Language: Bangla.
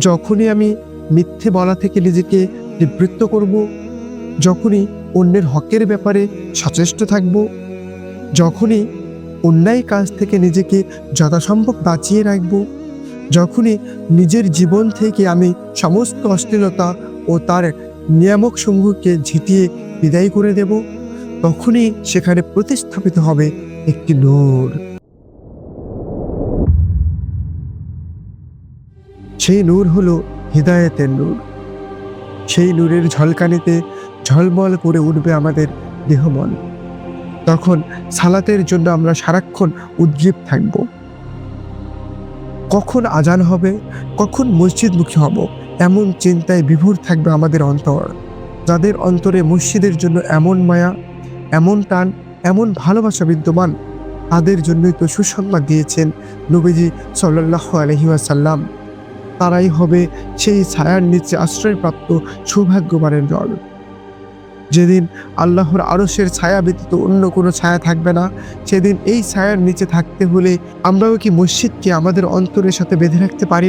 যখনই আমি মিথ্যে বলা থেকে নিজেকে নিবৃত্ত করব, যখনই অন্যের হকের ব্যাপারে সচেষ্ট থাকব, যখনই অন্যায় কাজ থেকে নিজেকে যথাসম্ভব বাঁচিয়ে রাখব, যখনই নিজের জীবন থেকে আমি সমস্ত অশ্লীলতা ও তার নিয়ামক সমূহকে ঝিটিয়ে বিদায় করে দেব, তখনই সেখানে প্রতিস্থাপিত হবে একটি নূর। সেই নূর হলো হৃদায়তের নূর। সেই নূরের ঝলকানিতে ঝলমল করে উঠবে আমাদের দেহমন। তখন সালাতের জন্য আমরা সারাক্ষণ উদ্গ্রীব থাকব। কখন আজান হবে, কখন মসজিদমুখী হব, এমন চিন্তায় বিভোর থাকবে আমাদের অন্তর। যাদের অন্তরে মসজিদের জন্য এমন মায়া, এমন টান, এমন ভালোবাসা বিদ্যমান, তাদের জন্যই তো সুসংবাদ দিয়েছেন নবীজি সাল্লাহ আলহিউসাল্লাম তারাই হবে সেই ছায়ার নিচে আশ্রয়প্রাপ্ত সৌভাগ্যবানের দল যেদিন আল্লাহর আরসের ছায়া ব্যতীত অন্য কোনো ছায়া থাকবে না, সেদিন এই ছায়ার নিচে থাকতে হলে আমরাও কি মসজিদকে আমাদের অন্তরের সাথে বেঁধে রাখতে পারি না?